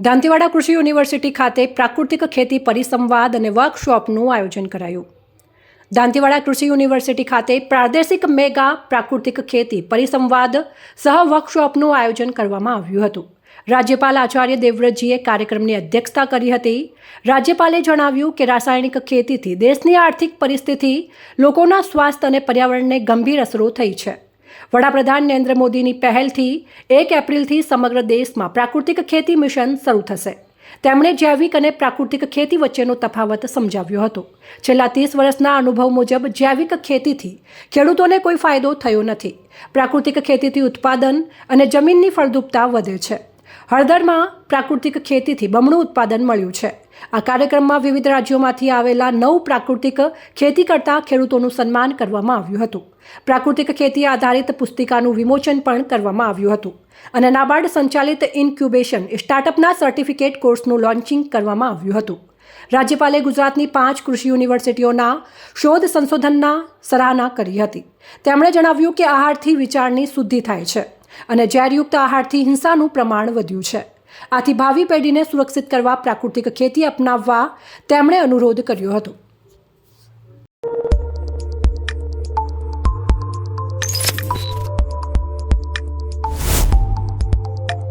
દાંતીવાડા કૃષિ યુનિવર્સિટી ખાતે પ્રાકૃતિક ખેતી પરિસંવાદ અને વર્કશોપનું આયોજન કરાયું. દાંતીવાડા કૃષિ યુનિવર્સિટી ખાતે પ્રાદેશિક મેગા પ્રાકૃતિક ખેતી પરિસંવાદ સહ વર્કશોપનું આયોજન કરવામાં આવ્યું હતું. રાજ્યપાલ આચાર્ય દેવવ્રતજીએ કાર્યક્રમની અધ્યક્ષતા કરી હતી. રાજ્યપાલે જણાવ્યું કે રાસાયણિક ખેતીથી દેશની આર્થિક પરિસ્થિતિ, લોકોના સ્વાસ્થ્ય અને પર્યાવરણને ગંભીર અસરો થઈ છે. વડાપ્રધાન નરેન્દ્ર મોદીની પહેલથી એક એપ્રિલથી સમગ્ર દેશમાં પ્રાકૃતિક ખેતી મિશન શરૂ થશે. તેમણે જૈવિક અને પ્રાકૃતિક ખેતી વચ્ચેનો તફાવત સમજાવ્યો હતો. છેલ્લા ત્રીસ વર્ષના અનુભવ મુજબ જૈવિક ખેતીથી ખેડૂતોને કોઈ ફાયદો થયો નથી. પ્રાકૃતિક ખેતીથી ઉત્પાદન અને જમીનની ફળદ્રુપતા વધે છે. હળદરમાં પ્રાકૃતિક ખેતીથી બમણું ઉત્પાદન મળ્યું છે. આ કાર્યક્રમમાં વિવિધ રાજ્યોમાંથી આવેલા નવ પ્રાકૃતિક ખેતી કરતા ખેડૂતોનું સન્માન કરવામાં આવ્યું હતું. પ્રાકૃતિક ખેતી આધારિત પુસ્તિકાનું વિમોચન પણ કરવામાં આવ્યું હતું અને નાબાર્ડ સંચાલિત ઇન્ક્યુબેશન સ્ટાર્ટઅપના સર્ટિફિકેટ કોર્સનું લોન્ચિંગ કરવામાં આવ્યું હતું. રાજ્યપાલે ગુજરાતની પાંચ કૃષિ યુનિવર્સિટીઓના શોધ સંશોધનના સરાહના કરી હતી. તેમણે જણાવ્યું કે આહારથી વિચારની શુદ્ધિ થાય છે. અને ઝેરયુક્ત આહારથી હિંસાનું પ્રમાણ વધ્યું છે. આથી ભાવિ પેઢીને સુરક્ષિત કરવા પ્રાકૃતિક ખેતી અપનાવવા તેમણે અનુરોધ કર્યો હતો.